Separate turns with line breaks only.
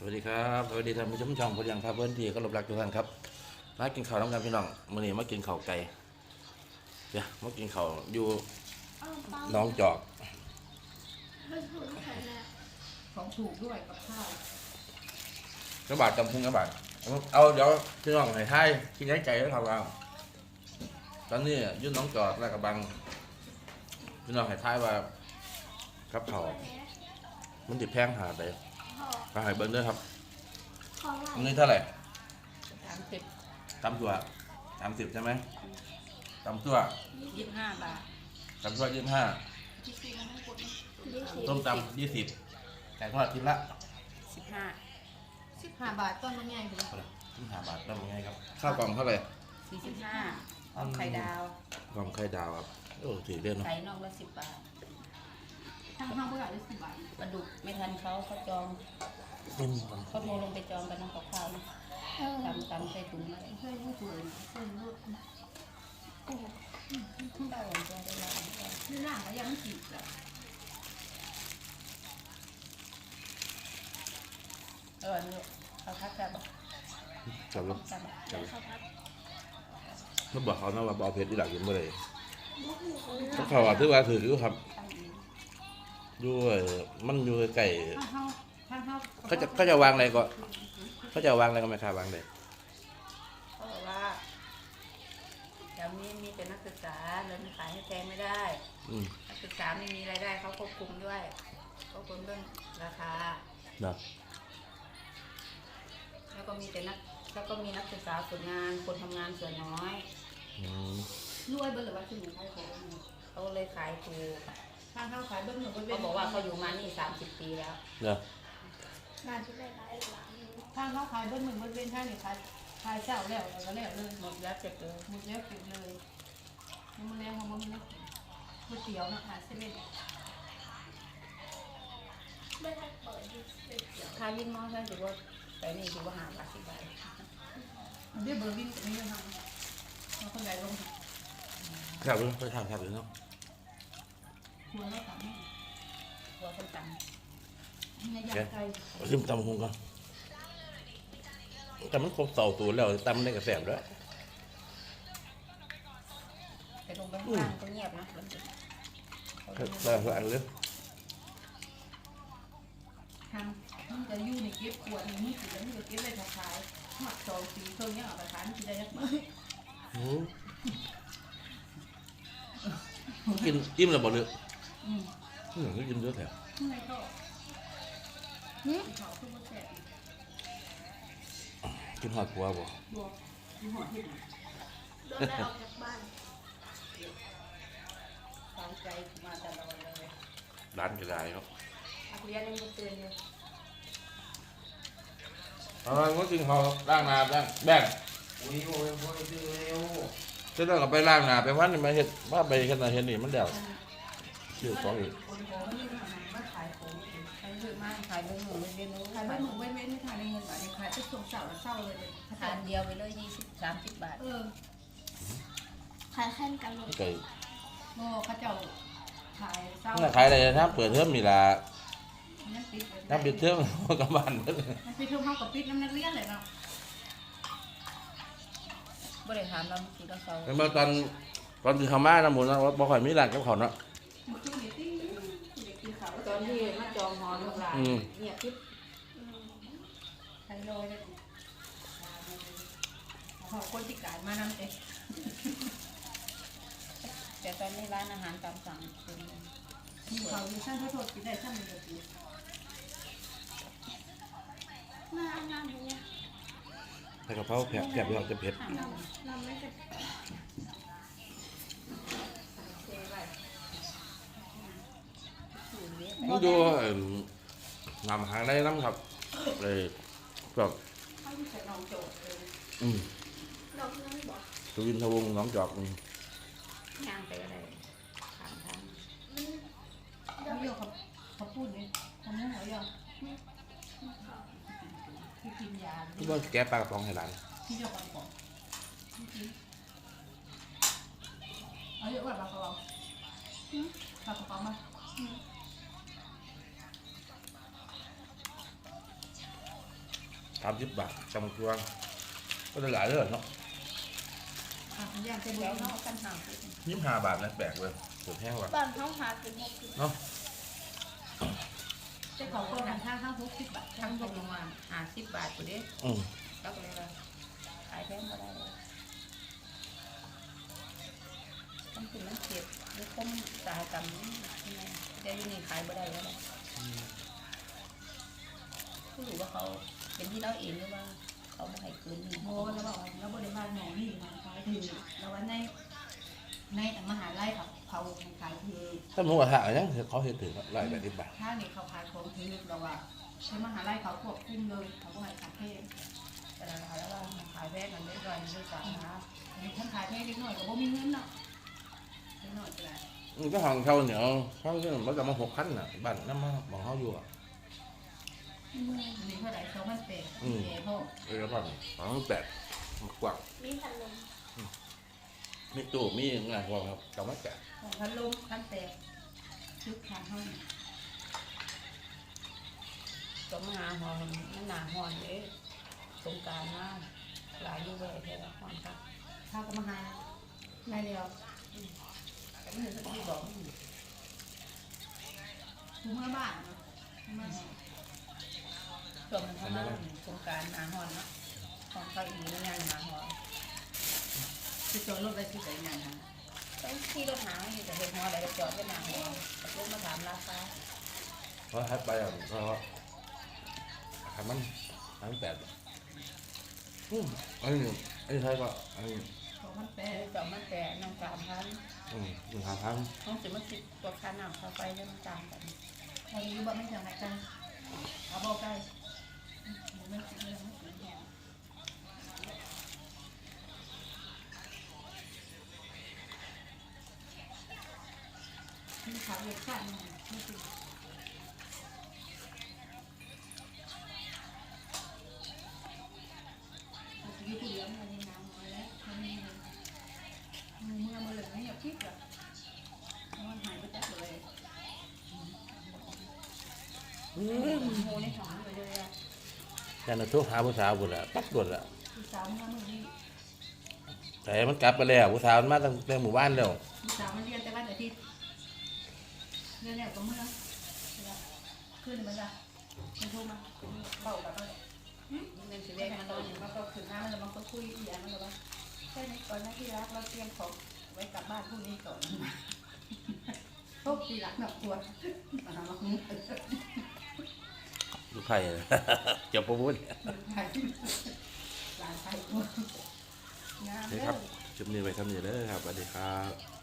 สวัสดีครับสวัสดีท่านผู้ชมช่องพยังครับเพื่อนที่ก็รบรักทุกท่านครับมากินข้าวน้ำกันพี่น้องมื้อนี้มากินข้าวไก่เดี๋ยวมากินข้าวอยู่หน้องจอก
ของถูกด้วยกับข้าว
กระบาดจำพุงกระบาดเอาเดี๋ยวพี่น้องให้ทายกินย้ายใจแล้วครับว่าตอนนี้อยุ่นน้องจอกแล้วกับบังพี่น้องให้ทายว่ากับข้าวมันติดแพงหาไป ไปให้เบิ้งด้วยครับอันนี้เท่าไหร่
สามสิบ
ตำตัวสามสิบใช่ไหมตำตัว
ยี่สิบห้าบาท
ตำตัวยี่สิบห้าต้มตำยี่สิบไก่ทอดชิ้นละ
สิบห้าสิบห้าบาทต้นมันใหญ่เลย
เท่าไหร่ชิ้นห้าบาทได้ยังไงครับ ข้าวกล่องเท่าไหร่
สี่สิบห้าออมไข่ดาว
กล่องไข่ดาวครับโอ้ถือเด่นเนาะ
ไข่นอกละสิบบาท
ทางห้างเท่าไหร่ได้สิบบาท
ปลาดุกไม่ทันเขาเขาจอง
อืม
เขาโทรลงไปจองกันน้ำกับข้าวนะตำตำใส่ถุงมาเลย
เพื่อนผู้ป่วยเพื่อนลูก
เต้าจะได้แล้ว
นี่ร่างก็ยังไม่จีบเลย
เออนี่เขาพักแบบ
จับแล้ว
จับ
จับแล้วเขาบอกเขานะว่าบเอาเพชรที่หลักกินเมื่อไรเขาเขาว่าถือว่าถืออยู่ครับ
ตั้งเอง
อยู่ไอ้มันอยู่ไก่
ทางห้างทางห้าง
เขาจะเขาจะวางอะไรก็เขาจะวางอะไรก็ไม่ค่าวางเลย
เขาบอกว่าแถวนี้มีแต่นักศึกษาเลยมันขายให้แพงไม่ได้
อืม
นักศึกษาไม่มีรายได้เขาควบคุมด้วยควบคุมเรื่องราคา
เนาะ
แล้วก็มีแต่นักแล้วก็มีนักศึกษาฝึกงานคนทำงานส่วนน้อย
อืม
รวยเบอร์หรือว่าคือหนูขายของ
เขาเลยขายถูก
ทางห้างขายเบอร์หนู
เขาบอกว่าเขาอยู่มานี่สามสิบปีแล้ว
เนาะ
งานที่ได้หลายหลัง
ทางห้างขายเบอร์หนึ่งเบอร์เป็นทางนี่ขายขายเจ้าแล้วแล้วก็แล้วเลย
หมดแล้วเจ็บเลย
หมดแล้วเก็บเลยมันมาแล้วมันมาแล้วก๋วยเตี๋ยวนะขายเซเว่น
ไม่ได้เปิดดิสเพลย์เดียว
ค่าวินมอใช่ถือว่าแต่นี่ถือว่าหาบาทสิบบาท
เดี๋ยวเบอร์วินจะไม่ยังไงเราคนใหญ่ลง
ครับไปทางครับอยู่เนาะ
ควรแล้วถาม
หัวคนตัง
ในยางไก่
เอาขึ้นตำหงกันแต่มันครบเสาตัวแล้วตำได้กระแสบแล้ว
แต่ลงไปข้างล่างก็เงียบนะมันจะ
แต่ละอันเลย
ทางมันจะอยู่ในเก็บขวดนี่มีสิแล้วมันจะเก็บได้ขายหมักสองสีเครื่องเนี้ยเอาไปขายมันจะได้ยักษ์
อืมกินอิ่มแล้วบ่เลย
อืม
อืมก็กินเยอะแถว
ข้างในก็หืมเขาคือมันแสบ
กินหอดผัวบ่
บวกดูหัวเห็ด
โดนไล่ออกจากบ้าน
ฟังใจมาตลอดเลย
ร้านกระไดครับ
นักเรียนยังไม่ตื่นเลย
เอาล่ะก็กินเขาวล้างหน้าแบ่งแบ่ง
อุ้ยโอ้ยโอ้ยเร็ว
เสร็จแล้วก็ไปล้างหน้าไปวันนี้มาเฮ็ดมาไปเฮ็ดนาเฮ็ดนี่มันเดวเชื่อสองอีก
ของนี่มันมาขายของ
ใครซื้อมาขายเรื่องหนูไม่เรียนรู้
ขายไม่ไม่ไม่ขายในเงินบาทขายเป็นส่งเสาล้วเศร้าเลยเลย
ทานเดียวไปเลยยี่สิบสามสิบบาท
เออ
ขายแค่กันหมด
ไก่
โง่เขาเจ้าขายเศร้า
น่าขายอะไรนะเปิดเทอมมีลา
นั่นปิด
น้ำปิดเทอมกับบ้านเบิด
มันปิดเทอมเขากับปิดน้ำนักเรียนเลยเนาะ
บริหารเราเมื่อกี้เราเศร้า
เมื่อตอนตอนที่เขามานะหมูนะบ่ค่อยมีร้านกับเขาเนาะ
มันคือเด็กที่เด็กกินข้าว
ตอนที่มาจองหอลูกหลาน
อืม
เงียบทิพย์
ใครโรยเลยขอคนที่กายมานำเอง
แต่ตอนนี้ร้านอาหารตามสั่งเป็น
เขาอยู่ชั้นเขาโทษกินได้ชั้นหนึ่งเดียว
หน้างานนี้
แต่กะเพราแผลบแผลบเราจะเผ็ด
เราเราไม่จะ
เทไว้ สูตรนี้
มันดูเอิ่มนำหางได้น้ำครับเลยแบบ
เขาอยู่ใส่นองโจทย์เลย
อืม
เราเพื่อนบอก
ทวินทวงศ์น้องจอกอืม
ย่างไปอะไรถามทาง
เขาเยอะเขาเขาพูดนี่เขาไม่หัวเยอะที่กินยา
คิดว่าแกะปลากระป๋องให้หลาน
ที่เดียวกันก่อนเอาเยอะกว่าเราเขาเราเรากระเป๋ามา
สามสิบบาทจำตัวก็ได้หลายเรื่องเนาะ
อะย่างเส้น
เดี๋
เดี
ย
ยวว
เนาะ
เนาะ
กันห่าง
ยี่สิบห้าบาทนะแปลกเลยสุดแห้งว่ะ
บ้านเขาหากินหกสิบ
เจ้าของก็หันข้างข้างหกสิบบาท
ทั้งพวกประมาณห้าสิบบาทกูดิ
อืม
แล้วก็เลยว่าขายแพงก็ได้เลยมันเป็นมันเก็บมันคมอุตสาหกรรมนี่ไงแต่อยี่นี่ขายไม่ได้แล้วหรอกผู้รู้ว่าเขา เป็นที่เราเองหรือว่าเขาไม่ให้คืนนี่
โมแล้วบอกแล้วบริบาลหมอนี่มาขายถือแล้ววันในในมหาลัยเขาเขาขายถือ
ถ้าหมูกระทะยังเขาเห็นถึงร้อยแปดสิบบาท
ถ้าเนี่ยเขาขายของถือเราว่าใช้มหาลัยเขาควบคุมเลยเขาก็ให้ขายเท่
แต่ละขายแล้วว่าขายแพงกันได้ก่อนด้วยกันนะ
ท่านขายเท่เล็กน้อยก็บ่มีเงินเนาะเล็กน้อยก็ได้
มันก็ห้องเช่าเหนียวเขาเรื่องมันจะมาหกพันอะบ้านน้ำมันมองเขาอยู่อะ
อันนี้เท่าไหร่สองพันแปด
อืม
เอ๋พ่อ
เออบ้านสองแปดกว่า
มีพันลม
มีตู้มีงานพอครับจำไม่แปด
ของพันลมพันแปดชุดทางห้อง
ก็มาหาหอนมันหนาหอนเลยสงการมากหลายอยู่เลยแค่ละหอนครับ
ข้าวก็มาหาในเดียว
แต่ไม่เห็นสักทีบอก
คุณเมื่อบ้านเนาะมาา
ช่วงมันทำมาสงการหนาหอนเนาะของเขาอีกแล้วงานหนาหอน
คือจอดรถไปที่ไหนงานนะ
ต้องขี่รถหาอยู่แต่เห็นหออะไรก็จอดไว้หนาหอนกับรถมาถามราคา
เพราะให้ไปอะเพราะคันมันสามแปดอืมอันนี้อันนี้ใช่ป่ะอันนี้
สองพันแป
แต่
ด
จอดมาแต่น้องสามพัน
อืมหนึ่งพันพัน
ต้องสิมาสิบตัวค่าน้ำค่าไฟแล้วมันต่างกัน
ใครอยู่บ้านไม่ทำอะไรกันเอาบอกได้ไม่คิดเลยไม่คิดเลย มีขาวเด็กข้างไม่ติดชีวิตเลี้ยงมันน้ำน้อยแล้วมันมีมือมือมือเหลืองไม่อยากคิดอะมันหายไปจักเลย
อืม
โมในหองไปเลยอะ
แต่น่ะทุกหาผู้สาวบุญละปักด่วนละ
พี่สาวเมื่อมื่อนี้
แต่มันกลับไปแล้วผู้สาวมันมาตั้งแต่หมู่บ้านแล้ว
พี่สาวมันเรียนแต่วันอาทิตย์เรียนแล้วก็เมื่อขึ้นมันละมันโทรมาเบากับมัน
มันเป็นสิ
สิ
เล
เล่
ข
น
มั
มันน
โด
โด
น
น
อยู่
มันก็ขึ้นน้ำมันแล้วมันก็คุยอีกอย่างมันเลยว่าใช่ไหมก่อนหน้าที่รักเราเตรียมของไว้กลับบ้านพรุ่งนี้ก่อนพบทีหลักหนักตัวมาทำมาคุ้ม
ลูกไผ่จะประมุน
หลนี่
ครับจุดนี้ไว้ทำนี้เลยครับสวัสดีครับ